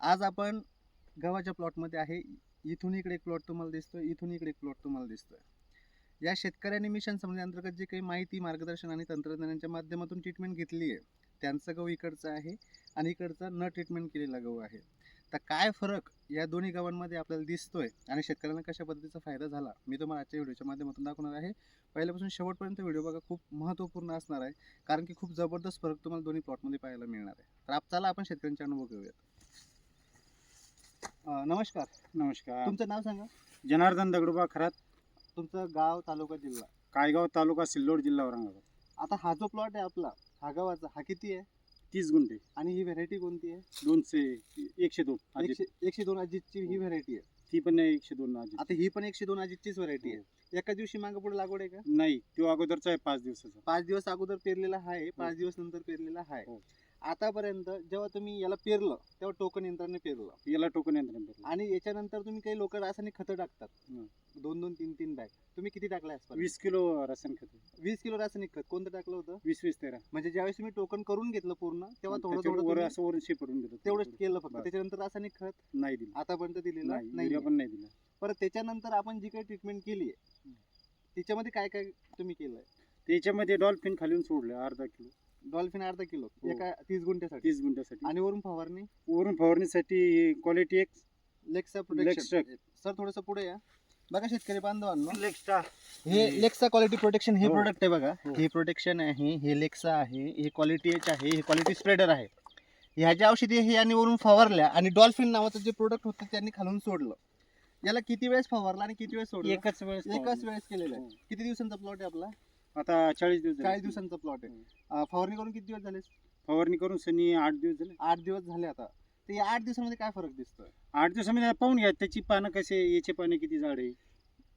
आज आपण गव्हाच्या प्लॉटमध्ये आहे. इथून इकडे एक प्लॉट तुम्हाला दिसतोय इथून इकडे एक प्लॉट तुम्हाला दिसतोय. या शेतकऱ्यांनी मिशन समजे अंतर्गत जे काही माहिती मार्गदर्शन आणि तंत्रज्ञानाच्या माध्यमातून ट्रीटमेंट घेतली आहे त्यांचं गहू इकडचं आहे आणि इकडचा न ट्रीटमेंट केलेला गहू आहे. तर काय फरक या दोन्ही गावांमध्ये आपल्याला दिसतोय आणि शेतकऱ्यांना कशा पद्धतीचा फायदा झाला मी तुम्हाला आजच्या व्हिडिओच्या माध्यमातून दाखवणार आहे. पहिल्यापासून शेवटपर्यंत व्हिडिओ बघा खूप महत्त्वपूर्ण असणार आहे. कारण की खूप जबरदस्त फरक तुम्हाला दोन्ही प्लॉटमध्ये पाहायला मिळणार आहे. तर आप चला आपण शेतकऱ्यांचे अनुभव घेऊयात. अं, नमस्कार. नमस्कार. तुमचं नाव सांगा. जनार्दन दगडोबा खरात. तुमचं गाव तालुका जिल्हा. कायगाव तालुका सिल्लोड जिल्हा औरंगाबाद. आता हा जो प्लॉट आहे आपला हा गावाचा हा किती आहे? तीस गुंठे. आणि ही व्हेरायटी कोणती आहे? दोनशे एकशे दोन एकशे एकशे दोन अजितची ही व्हेरायटी आहे. ती पण नाही एकशे दोन अजित आता ही पण एकशे दोन अजितचीच व्हेरायटी आहे. एका दिवशी मागे पुढे लागवड आहे का? नाही तो अगोदरचा आहे पाच दिवसाचा. पाच दिवस अगोदर पेरलेला आहे पाच दिवस नंतर पेरलेला आहे. हो. आतापर्यंत जेव्हा तुम्ही याला पेरलं तेव्हा टोकन यंत्राने पेरलं. याला टोकन यंत्रण पेरलं. आणि याच्यानंतर तुम्ही काही लोक रासायनिक खतं टाकतात. हं. दोन दोन तीन तीन बॅग. तुम्ही किती टाकलाय आजपर्यंत? वीस किलो रासायन खत. वीस किलो रासायनिक खत. कोणतं टाकलं होतं? वीस वीस तेरा. म्हणजे ज्यावेळेस तुम्ही टोकन करून घेतलं पूर्ण तेव्हा थोडं त्याच्यावर थोडं वर तुम्ही असं वरून शेपडून दिलं तेवढंच केलं फक्त. त्याच्यानंतर रासायनिक खत? नाही दिलं. आतापर्यंत दिलेलं नाही पण नाही दिला. परत त्याच्यानंतर आपण जी काही ट्रीटमेंट केली आहे त्याच्यामध्ये काय काय तुम्ही केलंय? त्याच्यामध्ये डॉल्फिन खालून सोडलं अर्धा किलो. डॉल्फिन अर्धा किलो हो. एका तीस गुंठ्यासाठी. तीस गुंठ्यासाठी. आणि वरून फवारणी? वरून फवारणीसाठी क्वालिटी एक लेक्सा Lextra. प्रोटेक्शन सर थोडंसं पुढे या. बघा शेतकरी बांधवांनो. एक्स्ट्रा हे लेक्सा क्वालिटी प्रोटेक्शन हे हो. प्रोडक्ट आहे बघा. हो. हे प्रोटेक्शन आहे हे लेक्सा आहे हे क्वालिटी एच आहे हे क्वालिटी स्प्रेडर आहे. ह्या ज्या औषधी हे यांनी वरून फवारल्या आणि डॉल्फिन नावाचं जे प्रोडक्ट होतं त्यांनी खालून सोडलं. याला किती वेळेस फवारला आणि किती वेळेस सोडलं? एकच वेळेस एकाच. वेळेस केलेलं आहे. हो. किती दिवसांचा प्लॉट आहे आपला? आता चाळीस दिवस झाले. चाळीस दिवसांचा प्लॉट आहे. अं, फवारणी करून किती दिवस झाले? फवारणी करून सनी आठ दिवस झाले. आठ दिवस झाले आता. तर या आठ दिवसामध्ये काय फरक दिसतोय? आठ दिवसामध्ये पाहून घ्या त्याची पानं कसे याचे पाने किती झाड आहे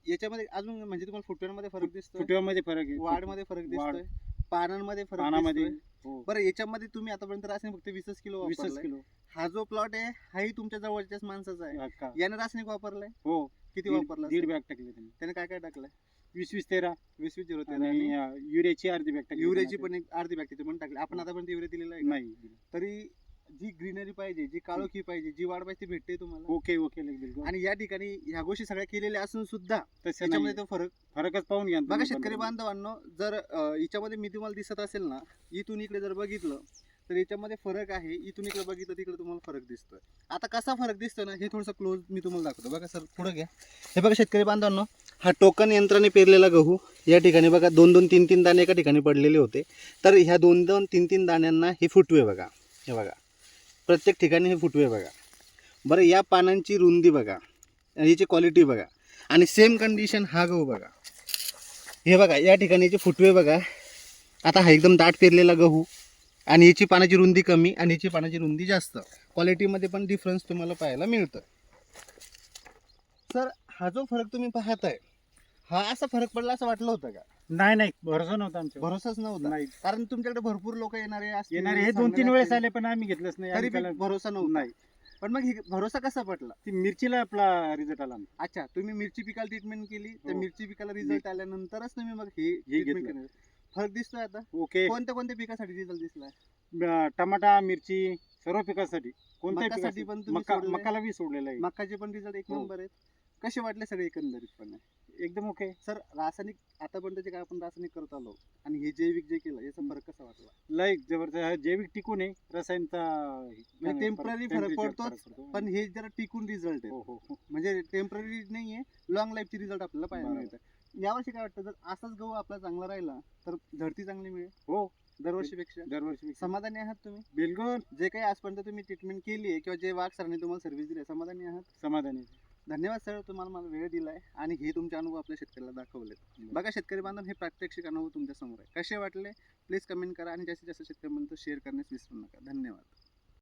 याच्यामध्ये अजून म्हणजे तुम्हाला फुटव्यांमध्ये फरक दिसतोय? फुटव्यामध्ये फरक आहे. वाढमध्ये फरक वाढ. दिसतोय. पानांमध्ये फरक पानामध्ये दिसतोय. हो. बरं याच्यामध्ये तुम्ही आतापर्यंत रासायनिक फक्त वीसच किलो वीसच वापरलंय. किलो. हा जो प्लॉट आहे हाही तुमच्या जवळच्याच माणसाचा आहे. हा का? याने रासायनिक वापरलंय? हो. किती दीड- वापरला दीड बॅग टाकले त्यांनी. त्याने काय काय टाकलंय? वीस वीस तेरा वीस वीस झिरो आणि आणि अं, युरियाची अर्धी बॅग टाकली युरियाची. पण एक अर्धी बॅग तिथे पण टाकली. आपण हो. आतापर्यंत युरिया दिलेला आहे का? नाही तरी जी ग्रीनरी पाहिजे जी काळोखी पाहिजे जी वाढ पाहिजे ती भेटते तुम्हाला. ओके ओके बिलकुल आणि या ठिकाणी ह्या गोष्टी सगळ्या केलेल्या असून सुद्धा तसं त्याच्यामध्ये नाही. तो फरक फरकच पाहून घ्या बघा तुम्ही शेतकरी. बांधवांनो जर अं, याच्यामध्ये मी तुम्हाला दिसत असेल ना इथून इकडे जर बघितलं तर याच्यामध्ये फरक आहे. इथून इकडे बघितलं तिकडे तुम्हाला फरक दिसतोय. आता कसा फरक दिसतोय ना हे थोडंसं क्लोज मी तुम्हाला दाखवतो. बघा सर पुढे घ्या. हे बघा शेतकरी बांधवांनो हा टोकन यंत्राने पेरलेला गहू या ठिकाणी बघा दोन दोन तीन तीन दाणे एका ठिकाणी पडलेले होते. तर ह्या दोन दोन तीन तीन दाण्यांना हे फुटवे बघा. हे बघा. प्रत्येक ठिकाणी हे फुटवे बघा. बरं या पानांची रुंदी बघा. आणि याची क्वालिटी बघा. आणि सेम कंडिशन हा गहू बघा. हे बघा या ठिकाणी याचे फुटवे बघा आता हा एकदम दाट पेरलेला गहू. आणि याची पानाची रुंदी कमी आणि याची पानाची रुंदी जास्त. क्वालिटीमध्ये पण डिफरन्स तुम्हाला पाहायला मिळतं. सर हा जो फरक तुम्ही पाहताय हा असा फरक पडला असं वाटलं होतं का? नाही नाही भरोसा नव्हता आमच्या भरोसाच नव्हता? नाही. कारण तुमच्याकडे भरपूर लोक येणारे असतील, येणारे हे दोन तीन सांगणारे वेळेस. आले. पण आम्ही घेतलंच नाही. तरी आम्ही बी त्याला- भरोसा नव्हता. नाही. पण मग हे भरोसा कसा पटला? ती मिरचीला आपला रिझल्ट आला अच्छा तुम्ही मिरची पिकाला ट्रीटमेंट केली तर हो. मिरची पिकाला रिझल्ट आल्यानंतरच तुम्ही मग हे ट्रीटमेंट घेतलं. केलं. फरक दिसतोय आता? ओके. कोणत्या कोणत्या पिकासाठी रिझल्ट दिसलाय? ब- टमाटा मिरची सर्व पिकासाठी. कोणत्याही मकासाठी पिकासाठी. पण तुम्ही मका सोडलंय? मकाला बी सोडलेलं आहे. मकाचे पण रिझल्ट एक हो. नंबर आहेत. कसे वाटले सगळे एकंदरीतपणे? एकदम ओके सर रासायनिक आतापर्यंत जे काय आपण रासायनिक करत आलो आणि हे जैविक जे केलं याचा फरक कसा वाटला? लय जबरदस्त. हा जैविक टिकून आहे रसायनचा म्हणजे temporary फरक पडतोच, पण हे जरा टिकून रिझल्ट आहे. हो हो हो. म्हणजे टेंपररी नाहीये लॉंग लाईफचे रिझल्ट आपल्याला पाहायला. मिळतात यावर्षी काय वाटतं जर असाच गहू आपला चांगला राहिला तर झडती चांगली मिळेल? हो. दरवर्षीपेक्षा? दरवर्षी समाधानी आहात तुम्ही? बिलकुल. जे काही आजपर्यंत तुम्ही ट्रीटमेंट केली आहे किंवा जे वाघ सरांनी तुम्हाला सर्व्हिस दिली आहे, समाधानी आहात? समाधानी धन्यवाद सर तुम्हाला मला वेळ दिलाय आणि हे तुमचे अनुभव आपल्या शेतकऱ्याला दाखवले बघा शेतकरी बांधव हे प्रात्यक्षिक अनुभव तुमच्यासमोर आहे. कसे वाटले? प्लीज कमेंट करा आणि जास्तीत जास्त शेतकऱ्यांपर्यंत शेअर करण्यास विसरू नका. धन्यवाद.